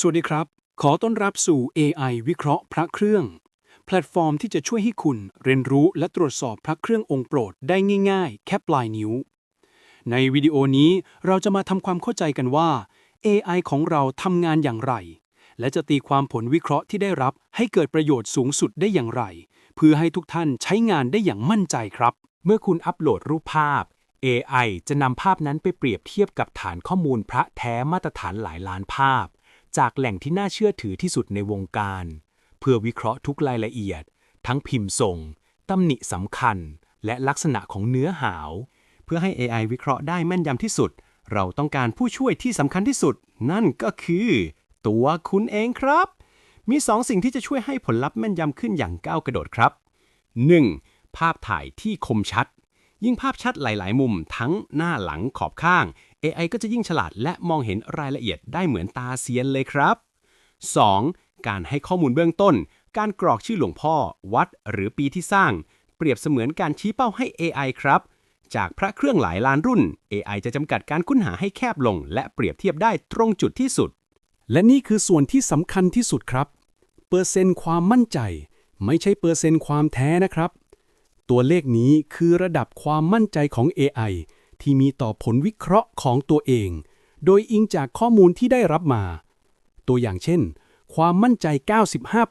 สวัสดีครับ ขอต้อนรับสู่ AI วิเคราะห์พระเครื่อง แพลตฟอร์มที่จะช่วยให้คุณเรียนรู้และตรวจสอบพระเครื่ององค์โปรดได้ง่ายๆ แค่ปลายนิ้ว ในวิดีโอนี้เราจะมาทำความเข้าใจกันว่า AI ของเราทำงานอย่างไร และจะตีความผลวิเคราะห์ที่ได้รับให้เกิดประโยชน์สูงสุดได้อย่างไร เพื่อให้ทุกท่านใช้งานได้อย่างมั่นใจครับ เมื่อคุณอัปโหลดรูปภาพ AI จะนำภาพนั้นไปเปรียบเทียบกับฐานข้อมูลพระแท้มาตรฐานหลายล้านภาพ จากแหล่งที่น่าเชื่อถือที่สุดในวงการ เพื่อวิเคราะห์ทุกรายละเอียด ทั้งพิมพ์ทรงตำหนิสำคัญ และลักษณะของเนื้อหาว เพื่อให้ AI วิเคราะห์ได้แม่นยำที่สุด เราต้องการผู้ช่วยที่สำคัญที่สุด นั่นก็คือ ตัวคุณเองครับ มี2สิ่งที่จะช่วยให้ผลลัพธ์แม่นยำขึ้นอย่างก้าวกระโดดครับ 1. ภาพถ่ายที่คมชัด ยิ่งภาพชัดหลาย ๆ มุมทั้งหน้าหลังขอบข้าง AI ก็จะยิ่งฉลาดและมองเห็นรายละเอียดได้เหมือนตาเซียนเลยครับ 2. การให้ข้อมูลเบื้องต้น การกรอกชื่อหลวงพ่อ วัด หรือปีที่สร้าง เปรียบเสมือนการชี้เป้าให้ AI ครับ จากพระเครื่องหลายล้านรุ่น AI จะจำกัดการค้นหาให้แคบลง และเปรียบเทียบได้ตรงจุดที่สุด และนี่คือส่วนที่สำคัญที่สุดครับ เปอร์เซ็นต์ความมั่นใจ ไม่ใช่เปอร์เซ็นต์ความแท้นะครับ ตัวเลขนี้คือระดับความมั่นใจของ AI ที่มีต่อผลวิเคราะห์ของตัวเอง โดยอิงจากข้อมูลที่ได้รับมา ตัวอย่างเช่น ความมั่นใจ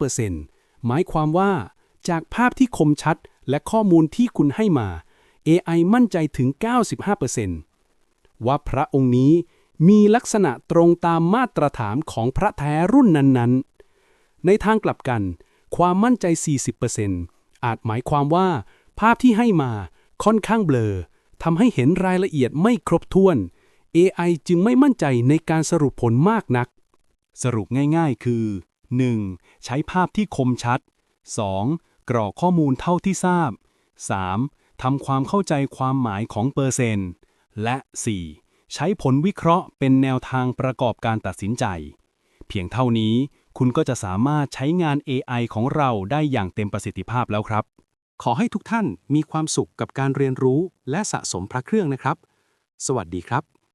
95%หมายความว่า จากภาพที่คมชัดและข้อมูลที่คุณให้มา AI มั่นใจถึง 95%ว่าพระองค์นี้มีลักษณะตรงตามมาตรฐานของพระแท้รุ่นนั้นๆ ในทางกลับกัน ความมั่นใจ 40%อาจหมายความว่า ภาพที่ให้มาค่อนข้างเบลอทำให้เห็นรายละเอียดไม่ครบถ้วน AI จึงไม่มั่นใจในการสรุปผลมากนัก สรุปง่ายๆ คือ 1. ใช้ภาพที่คมชัด 2. กรอกข้อมูลเท่าที่ทราบ 3. ทำความเข้าใจความหมายของเปอร์เซนต์ และ 4. ใช้ผลวิเคราะห์เป็นแนวทางประกอบการตัดสินใจ เพียงเท่านี้คุณก็จะสามารถใช้งาน AI ของเราได้อย่างเต็มประสิทธิภาพแล้วครับ ขอให้ทุกท่านมีความสุขกับการเรียนรู้และสะสมพระเครื่องนะครับ สวัสดีครับ